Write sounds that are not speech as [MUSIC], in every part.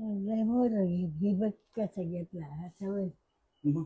मोर कसा घेतला असा होय. मग.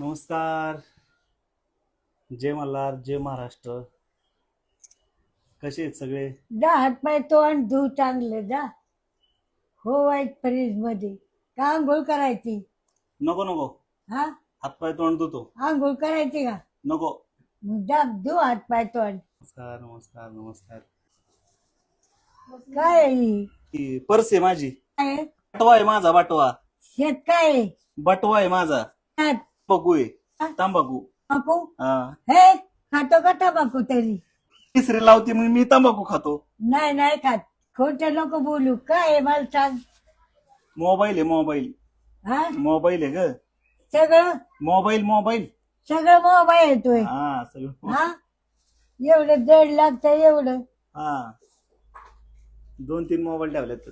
नमस्कार. जय मल्हार जय महाराष्ट्र. कसे आहेत सगळे? जा हात पाय तोंड धू चांगलं जा. हो वाईट फ्रीजमध्ये का आंघोळ करायची? नको नको. हा? हातपाय तोंड धुतो. आंघोळ करायची का? नको. जा धू हात पाय तोंड. नमस्कार नमस्कार नमस्कार. काय आहे ही? पर्स आहे माझी. काय आहे? बटवा आहे माझा बटवा. शेत काय आहे? बटवा आहे माझा. हात, तंबाखू आहे. तंबाखू? हा. हे खातो का तंबाखू तरी? तिसरी लावते मग मी तंबाखू खातो. नाही नाही खात. खोटं नको बोलू. काय आहे मला सांग. मोबाईल आहे मोबाईल. हा? मोबाईल आहे ग. सगळं? Mobile mobile. सगळं मोबाईल येतोय हा सगळं हा? एवढं दड लागतं एवढं. हा. दोन तीन मोबाईल ठेवलेत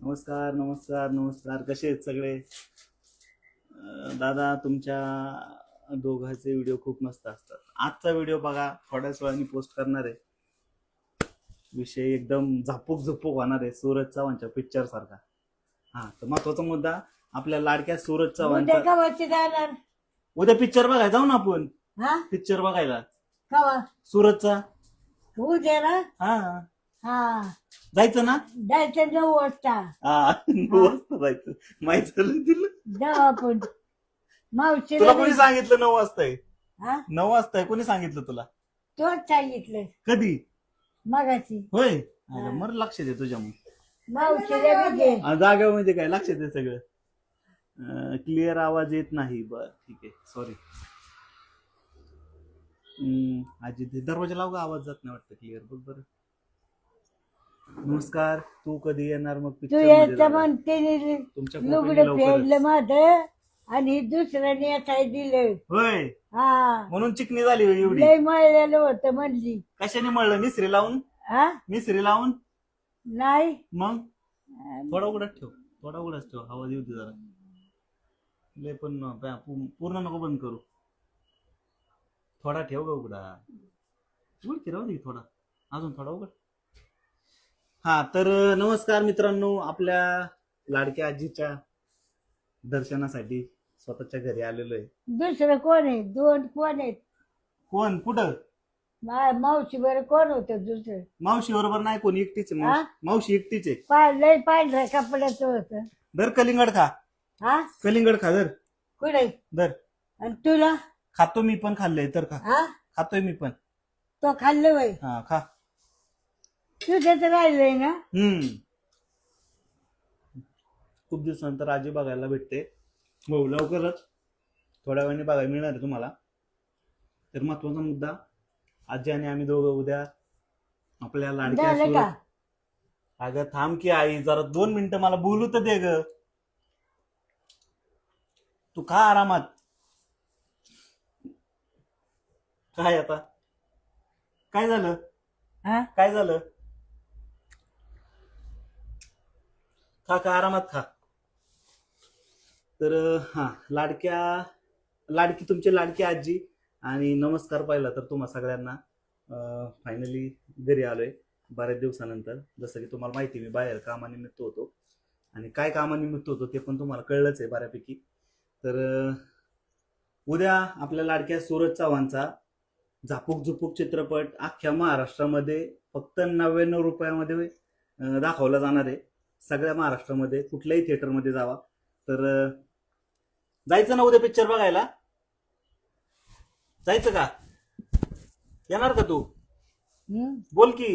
नमस्कार नमस्कार नमस्कार. कसे आहेत सगळे? अं, दादा तुमच्या दोघांचे व्हिडिओ खूप मस्त असतात. आजचा व्हिडिओ बघा थोड्याच वेळाने पोस्ट करणार आहे. विषय एकदम झापूक झुपूक होणार आहे सूरज चव्हाणच्या पिक्चर सारखा. हा तर महत्त्वाचा मुद्दा आपल्या लाडक्या सूरज उद्या चव्हाणचा कवाची जाणार? उद्या पिक्चर बघायला जाऊ ना आपण. हा? पिक्चर बघायला. कवा? सूरजचा. उद्या ना हा. हा. जायचं ना? जायचं नऊ वाजता हा. नऊ वाजता जायचं. माहीत झालं तिला जाऊ आपण. मावशीला तुला कोणी सांगितलं नऊ वाजता आहे हा? नऊ वाजता आहे कोणी सांगितलं तुला? तोच सांगितलं. कधी? मगाशी. होय. मर लक्ष दे तुझ्या मग. मावशीला बी घे आ, जागा म्हणजे काय? लक्ष दे सगळं. क्लिअर आवाज येत नाही. बर ठीक आहे. सॉरी आजी ते दरवाजा लाव का आवाज जात नाही वाटतं. क्लिअर बघ बरं. नमस्कार. तू कधी येणार मग तू पिक्चर यायचं म्हणते तुमच्या लुगडं कोकणी फेडलं लवकरच. माझं आणि दुसऱ्याने आता दिलं? होय. हा. म्हणून चिकनी झाली होय एवढी. लय मळलेलं होतं म्हणली. कशाने मळलं? मिसरी लावून? हा? मिसरी लावून? नाही. मग? थोडा उघडत ठेव. थोडा उघडच ठेव. आवाज येऊ दे जरा. लय पण न- पा- पू- पूर्ण नको बंद करू. थोडा ठेव ग उघडा. उघड की राहू दे थोडा. अजून थोडा उघड. हा तर नमस्कार मित्रांनो आपल्या लाडक्या आजीच्या दर्शनासाठी स्वतःच्या घरी आलेलो आहे. दुसरं कोण आहे? दोन कोण आहेत? कोण? कुठं? मा- मावशी बरं कोण होतं दुसरं? मावशी बरोबर नाही कोणी एकटीच आहे मावशी. मावशी एकटीच आहे. पा लय पांढऱ्या कपड्याचं होतं. दर कलिंगड खा. हा? कलिंगड खा दर कुठे? दर आणि तुला? खातो मी पण खाल्लंय तर खा. हा? खातोय मी पण. तो खाल्लं वय. हा खा. तुझ्याच राहिलंय ना? हम्म. खूप दिवसानंतर आजी बघायला भेटते. हो लवकरच थोड्या वेळाने बघायला मिळणार आहे तुम्हाला. तर महत्त्वाचा मुद्दा आजी आणि आम्ही दोघं उद्या आपल्या लाडक्या का? अगं थांब की आई जरा दोन मिनिटं मला बोलू तर दे ग. तू खा आरामात. काय आता? काय झालं? हा? काय झालं? खा खा आरामात खा. तर हा लाडक्या लाडकी तुमची लाडकी आजी आणि नमस्कार पाहिला तर तुम्हा सगळ्यांना. फायनली घरी आलोय बऱ्याच दिवसानंतर. जसं की तुम्हाला माहिती मी बाहेर कामानिमित्त होतो. आणि काय कामानिमित्त होतो ते पण तुम्हाला कळलंच आहे बऱ्यापैकी. तर उद्या आपल्या लाडक्या सूरज चव्हाणचा झापूक झुपूक चित्रपट अख्ख्या महाराष्ट्रामध्ये फक्त नव्याण्णव रुपयामध्ये दाखवला जाणार आहे. सगळ्या महाराष्ट्रामध्ये कुठल्याही थिएटरमध्ये जावा. तर जायचं ना उद्या पिक्चर बघायला? जायचं का? येणार का तू. बोल की.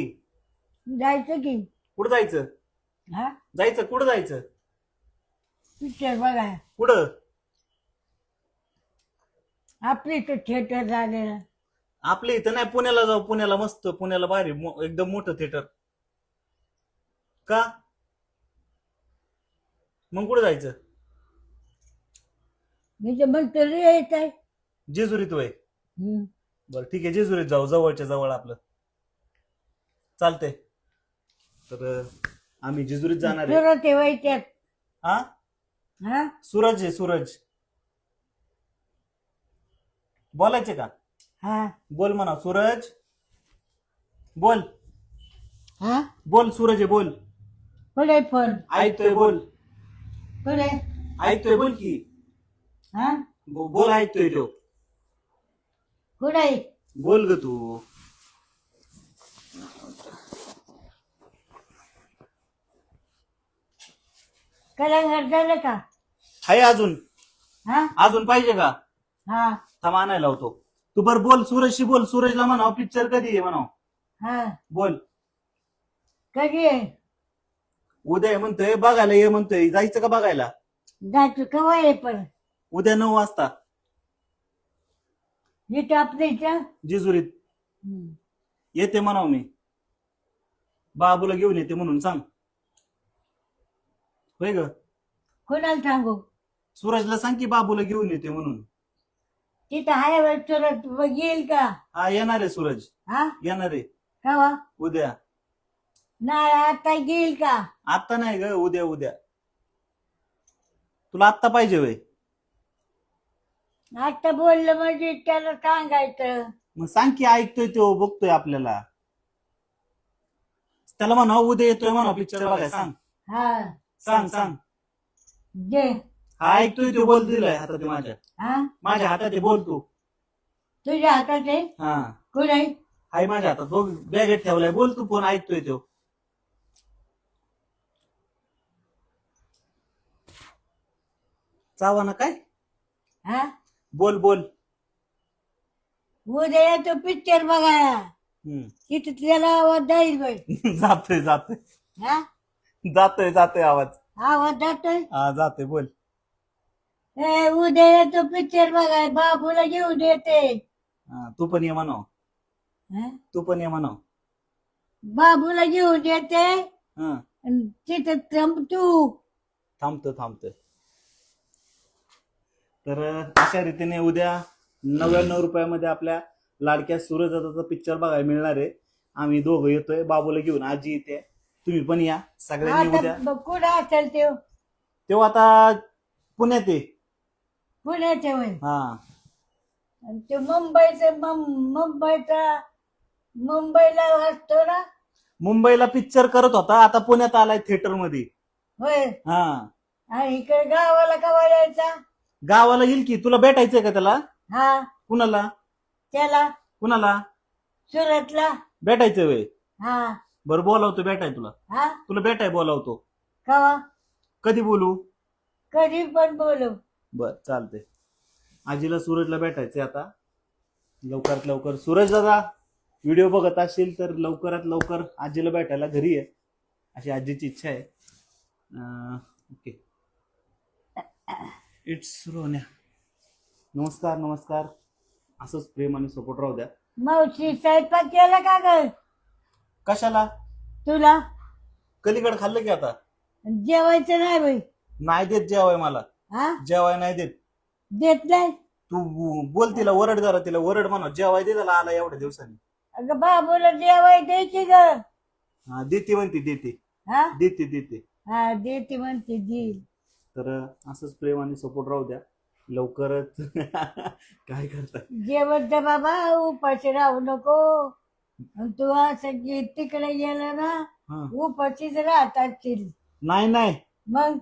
जायचं की. कुठं जायचं? हा? जायचं कुठं जायचं? पिक्चर बघा कुठं? आपली तर थिएटर झालेलं आपल्या इथं नाही पुण्याला जाऊ पुण्याला मस्त पुण्याला भारी मो- एकदम मोठं थिएटर का? मग कुठं जायचं? मी तर म्हणतो रे येत आहे जेजुरीत वय. हम्म. बरं ठीक आहे जेजुरीत जाऊ जवळच्या जवळ आपलं. चालतंय. तर अं, आम्ही जेजुरीत जाणार आहे. सुरत त्यात. हा हा? सूरज आहे सूरज. बोलायचे का? हा. बोल म्हणा सूरज? बोल. हा? बोल सूरज आहे बोल. कुठे फोन? ऐकतोय बोल. कुठे? ऐकतोय बोल की. हा? बो- बोल ऐकतोय तो. कुठे बोल ग तू. कलंगड झालं का? हाय अजून. हा? अजून पाहिजे का? हा. थांब आणायला होतो तू बर बोल सूरजशी बोल. सूरजला म्हणाव पिक्चर कधी आहे म्हणाव. हा. बोल. कधी उद्या आहे म्हणतोय बघायला ये म्हणतोय. जायचं का बघायला? जायचं केव्हा आहे पण? उद्या नऊ वाजता. इथं आपल्या इथं जेजुरीत. हम्म. येते म्हणाव मी. बाबूला घेऊन येते म्हणून सांग. होय ग? कोणाला सांगू? सूरजला सांग की बाबूला घेऊन येते म्हणून. तिथं तुरंत मग येईल का? हा येणार आहे सूरज. हा? येणार आहे. केव्हा उद्या. नाही आता येईल का? आता नाही ग उद्या उद्या. तुला आत्ता पाहिजे वय आता बोललं म्हणजे त्याला सांगायचं. मग सांग की ऐकतोय तो बघतोय आपल्याला. त्याला म्हणा उद्या येतोय म्हणा पिक्चर बघाय सांग. हा. सांग सांग. दे. हा ऐकतोय तो बोल दिलाय हातात आहे माझ्या. हा? माझ्या हातात आहे बोल तू. तुझ्या हातात आहे हा कुठे हाय माझ्या हातात. बघ बॅगेत ठेवलाय. बोल तू फोन ऐकतोय तो. चावा ना काय? हा? बोल बोल. उद्या येतो पिक्चर बघायला. हम्म. तिथं त्याला आवाज जाईल बाई? [LAUGHS] जातोय जातोय. हा? जातोय जातोय आवाज. आवाज जातोय? हा जातोय. बोल. ए उद्या येतो पिक्चर बघाय बाबूला घेऊन येते. हा, तू पण ये म्हणाव. हा? तू पण ये म्हणाव. बाबूला घेऊन येते. हा. तिथं थांब तू. थांबतो थांबतोय तर अशा रीतीने उद्या नव्याण्णव रुपयामध्ये आपल्या लाडक्या सूरजदाचा पिक्चर बघायला मिळणार आहे. आम्ही दोघं येतोय बाबूला घेऊन आजी येते. तुम्ही पण या. सगळ्यांनी उद्या आता कुठं असेल ते तेव्हा आता पुण्यात आहे. पुण्याचे होय हा. आणि ते मुंबईचं मुं- मुंबईचा मुंबईला असतो ना? मुंबईला पिक्चर करत होता आता पुण्यात आलाय थिएटरमध्ये. होय. हा. आणि इकडे गावाला कवा यायचा? गावाला येईल की तुला भेटायचंय का त्याला? हा. कुणाला? त्याला. कुणाला? सुरतला. भेटायचंय वय हा. बरं बोलावतो भेटाय तुला. हा. तुला भेटाय बोलावतो. कवा? कधी बोलू? कधी पण बोलू. बर चालतंय. आजीला सूरजला भेटायचंय आता. लवकरात लवकर. सूरज दादा व्हिडिओ बघत असतील तर लवकरात लवकर आजीला भेटायला घरी आहे अशी आजीची इच्छा आहे. ओके. इट्स रोन्या नमस्कार नमस्कार. असंच प्रेम आणि सपोर्ट राहू द्या. मावशी स्वयंपाक केला का ग? कशाला? तुला? कलीकडे खाल्लं की आता? जेवायचं नाही बाई. नाही देत जेवाय मला. हा? जेवाय नाही देत. देत नाही? तू बोल तिला वरड जरा तिला वरड म्हणा. जेवाय दे त्याला आला एवढ्या दिवसांनी. अगं बाबूला जेवाय द्यायची ग. हा देते म्हणते देते. हा? देते देते. हा देते म्हणते देईल तर असंच प्रेम आणि सपोर्ट राहू द्या. लवकरच [LAUGHS] काय करताय जेवण तर बाबा उपाशी राहू नको. तू असं तिकडे गेला ना. उपाशीच राहत असतील नाही नाही. मग?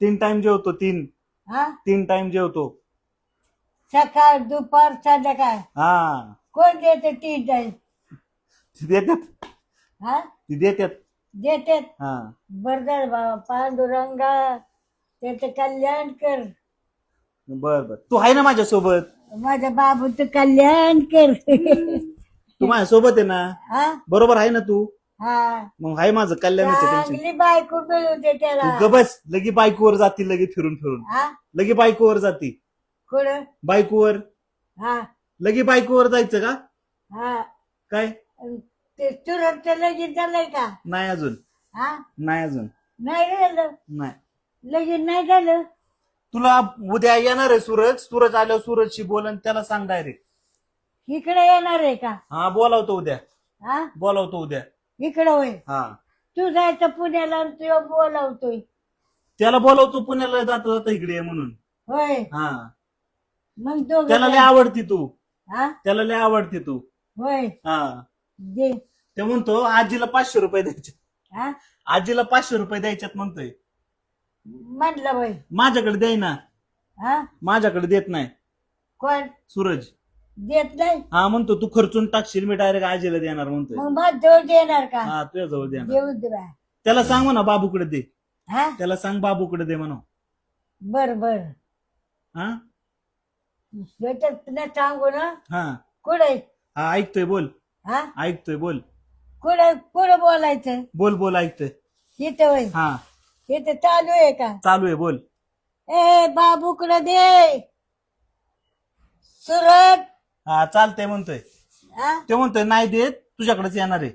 तीन टाइम जेवतो तीन. हा? तीन टाइम जेवतो. सकाळ दुपार संध्याकाळ. हा. कोण देते तीन टाईम ती देतात हा? ती देतात देते हा. बर झालं बाबा पांडुरंगा त्याचं कल्याण कर. बर बर. तू आहे ना माझ्यासोबत? माझ्या बाबूचं कल्याण कर. तू माझ्यासोबत आहे ना? हा? बरोबर आहे ना तू? हा. मग आहे माझं कल्याणाचं टेन्शन चांगली बायको मिळू दे त्याला. तू गबस लगी बायकोवर जाती लगी फिरून फिरून. हा? लगी बायकोवर जाती. बायकोवर. हा. लगी बायकोवर जायचं का? हा. काय? अन ते तुरंत लगीन झालंय का? नाही अजून. हा? नाही अजून. नाही झालं? नाही. लगीन नाही झालं? तुला उद्या येणार आहे सूरज. सूरज आल्यावर सूरजशी बोल आणि त्याला सांग डायरेक्ट इकडे येणार आहे का? हा बोलावतो उद्या. हा? बोलावतो उद्या. इकडं होय. हा. तू जायचं पुण्याला आणि तू बोलावतोय. त्याला बोलावतो पुण्याला जाता जाता इकडे ये म्हणून. होय. हा. मग दोघं त्याला लय आवडती तू. हा? त्याला लय आवडते तू. होय. हा. दे. ते म्हणतो आजीला पाचशे रुपये द्यायचे. हा? आजीला पाचशे रुपये द्यायच्यात म्हणतोय. म्हणलं होय. माझ्याकडे द्याय ना हा? माझ्याकडे देत नाही. कोण? सूरज. देत नाही. हा म्हणतो तू खर्चून टाकशील मी डायरेक्ट आजीला देणार म्हणतोय. मग मग जवळ देणार का? हा तुझ्या जवळ देणार. देऊ दे बा. त्याला सांग म्हणा बाबूकडे दे. हा? त्याला सांग बाबूकडे दे म्हणा. बर बर. हा? तुला सांगू ना. हा. कुठे? हा ऐकतोय बोल. हा? ऐकतोय बोल. कुठे? कुठं बोलायचं? बोल बोल ऐकतोय. इथं होय. हा. इथं चालू आहे का? चालू आहे बोल. ए बाबूकडे दे. सुरत. हा चालतंय म्हणतोय. हा? ते म्हणतोय नाही देत तुझ्याकडेच येणार आहे.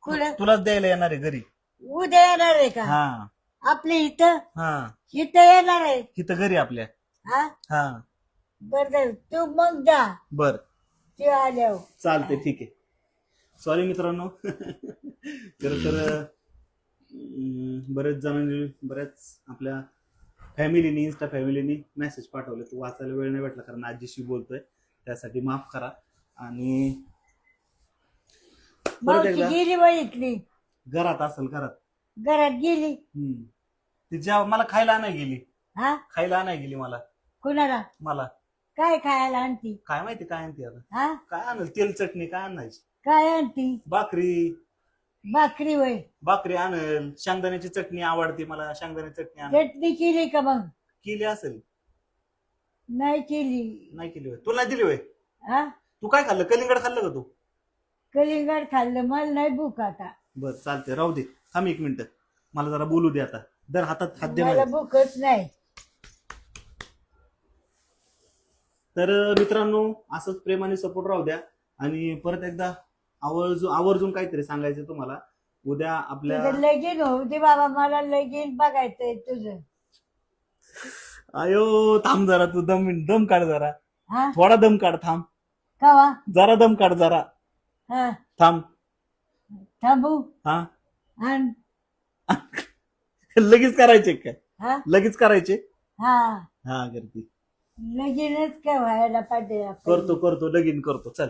कुठं? तुलाच द्यायला येणार आहे घरी. उद्या येणार आहे का? हा. आपल्या इथं? हा. इथं येणार आहे? इथं घरी आपल्या. हा? हा. बर तू मग जा. बर. ते आल्यावर. चालतंय ठीक आहे. सॉरी मित्रांनो. [LAUGHS] खर तर अं, बरेच जणांनी बऱ्याच आपल्या फॅमिलीनी इन्स्टा फॅमिलीनी मेसेज पाठवले. तो वाचायला वेळ नाही भेटला कारण आजीशी बोलतोय. त्यासाठी माफ करा. आणि परत मावशी एकदा गेली बघितली घरात असेल घरात. घरात गेली. हम्म. ती जेव्हा मला खायला नाही गेली. हा? खायला नाही गेली मला. कुणाला? मला. काय खायला आणती? काय माहिती काय आणते आता? हा? काय आणल? तेल चटणी काय आणायची? काय आणती? भाकरी. भाकरी वय. भाकरी आणल. शेंगदाण्याची चटणी आवडते मला. शेंगदाण्याची चटणी आणल. चटणी केली का मग? केली असेल. नाही केली. नाही केली होय. तुला नाही दिली होय? हा? तू काय खाल्लं? कलिंगड खाल्लं का तू? कलिंगड खाल्लं. मला नाही भूक आता. बर चालते राहू दे. थांब एक मिनिट. मला जरा बोलू दे आता. दर हातात हात दे मला माझ्या. भूकच नाही. तर मित्रांनो असंच प्रेमाने सपोर्ट राहू द्या. आणि परत एकदा आवर्जून आवर्जून काहीतरी सांगायचं तुम्हाला. उद्या आपल्या तुझं लगीन होऊ दे बाबा. मला लगीन बघायचंय तुझं. अयो थांब जरा तू दम दम काढ जरा. हा? थोडा दम काढ थांब. कवा? जरा दम काढ जरा. हा. थांब. थांबू? हा? आण. लगेच करायचे काय हा? लगेच करायचे? हा. हा करते. लगीनच काय व्हायला पाहिजे आपण. करतो करतो लगीन करतो चल.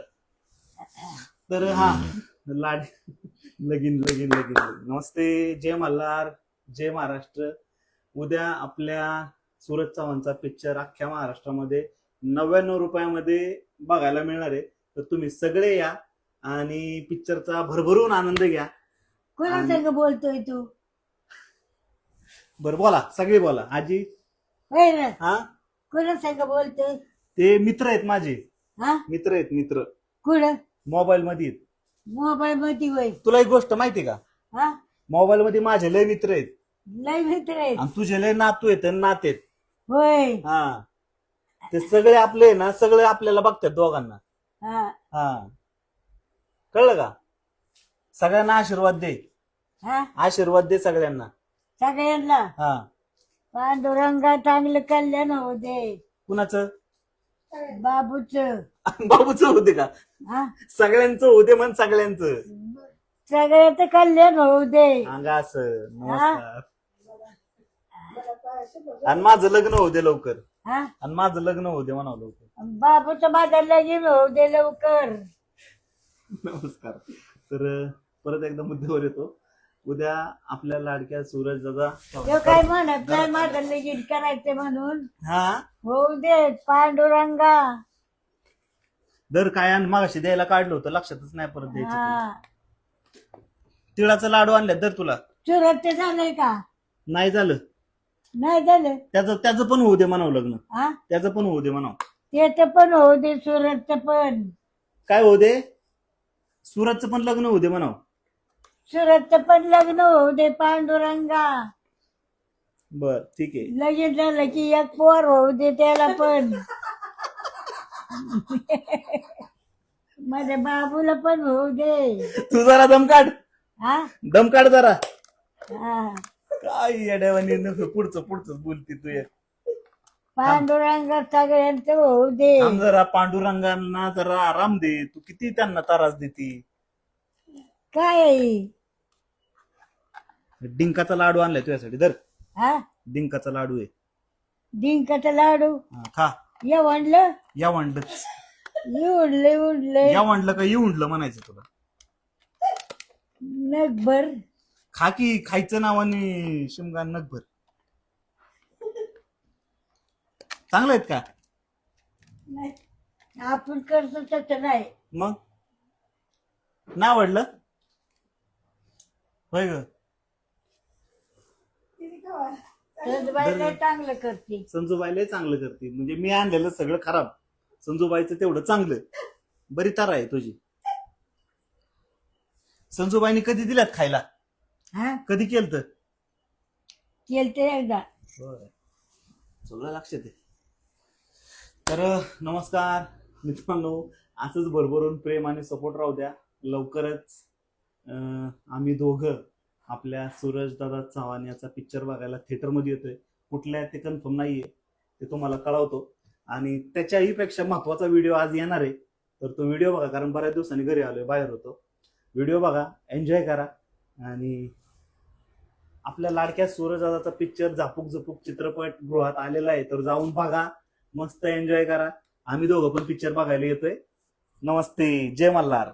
तर हा लाड लगीन लगीन लगीन लगीन. नमस्ते जय मल्हार जय महाराष्ट्र. उद्या आपल्या सूरज चव्हाणचा पिक्चर अख्ख्या महाराष्ट्रामध्ये नव्याण्णव रुपयामध्ये बघायला मिळणार आहे. तर तुम्ही सगळे या आणि पिक्चरचा भरभरून आनंद घ्या. कोणा आणि- संग बोलतोय तू? बरं बोला सगळे बोला. आजी? होय ना. हा? कोणा संग बोलतोय? ते मित्र आहेत माझे. हा? मित्र आहेत मित्र. कुठं? मोबाईल मध्ये आहेत. मोबाईल मध्ये होय. तुला एक गोष्ट माहिती का? हा? मोबाईल मध्ये माझे लय मित्र आहेत. लय मित्र आहेत. आणि तुझे लय नातू आहेत आणि नाते आहेत. होय. हा. ते सगळे आपले आहे ना सगळे आपल्याला बघतात दोघांना. हा. हा. कळलं का? सगळ्यांना आशीर्वाद दे. हा. आशीर्वाद दे सगळ्यांना. सगळ्यांना. हा. पांडुरंगा चांगलं कल्याण होऊ दे. कुणाचं? बाबूच. बाबूचं [LAUGHS] होते का? हा. सगळ्यांचं होते म्हण सगळ्यांचं. सगळ्याचं कल्याण होऊ दे. सांगा असं. नमस्कार. आणि माझं लग्न होऊ दे लवकर. हा? आणि माझं लग्न होऊ दे म्हणावं लवकर. बाबूचं माझं लगीन होऊ दे लवकर. नमस्कार. तर परत एकदा मुद्द्यावर येतो. उद्या आपल्या लाडक्या सूरज दादा काय म्हणत नाही माझं लगीन करायचं म्हणून. हा? होऊ दे पांडुरंगा. दर काय आणि मागाशी द्यायला काढलं होतं लक्षातच नाही परत द्यायचं तुला. हा तिळाचा लाडू आणल्या दर तुला. सुरत ते झालंय का? नाही झालं. नाही झालं. त्याचं त्याचं पण होऊ दे म्हणावं लग्न. हा त्याचं पण होऊ दे म्हणावं. त्याच पण होऊ दे सुरतचं पण. काय होऊ दे? सुरतचं पण लग्न होऊ दे म्हणावं. सुरतचं पण लग्न होऊ दे पांडुरंगा. बर ठीक आहे. लगीन झालं की एक पोर होऊ दे त्याला पण. माझ्या बाबूला पण होऊ दे. तू जरा दम काढ. हा दम काढ जरा. हा काय येड्यावानी नको पुढचं पुढचं बोलते तू एक पांडुरंगा सगळ्यांचं होऊ दे. थांब जरा पांडुरंगांना जरा आराम दे. तू किती त्यांना त्रास देती? काय? आहे? डिंकाचा लाडू आणलाय तुझ्यासाठी. दर हा? डिंकाचा लाडू आहे. डिंकाचा लाडू? हा, खा. ये म्हणलं या वांड उडले उडले. या म्हटलं का येऊ म्हणायचं तुला? नगभर. खा की खायचं नावाने शिमगा नगभर चांगलं आहेत का? नाही आपण करतो तसं नाही. मग? ना आवडलं होय ग. बाई काय चांगलं करते. संजूबाईला चांगलं करते. म्हणजे मी आणलेलं सगळं खराब. संजूबाईचं तेवढं चांगलं. बरी तारा आहे तुझी. संजूबाईने कधी दिल्यात खायला? हा? कधी केलं तर केलते एकदा. सगळं लक्षात आहे. तर नमस्कार मित्रांनो असंच भरभरून प्रेम आणि सपोर्ट राहू द्या. लवकरच अं, आम्ही दोघं आपल्या सूरज दादा चव्हाण याचा पिक्चर बघायला थिएटरमध्ये येतोय. कुठल्या आहे ते कन्फर्म नाहीये. ते तुम्हाला कळवतो. आणि त्याच्याही पेक्षा महत्त्वाचा व्हिडिओ आज येणार आहे. तर तो व्हिडिओ बघा कारण बऱ्याच दिवसांनी घरी आलोय बाहेर होतो. व्हिडिओ बघा एन्जॉय करा. आणि आपल्या लाडक्या सूरजदाचा पिक्चर झापूक झपूक चित्रपट गृहात आलेला आहे. तर जाऊन बघा. मस्त एन्जॉय करा. आम्ही दोघं पण पिक्चर बघायला येतोय. नमस्ते. जय मल्हार.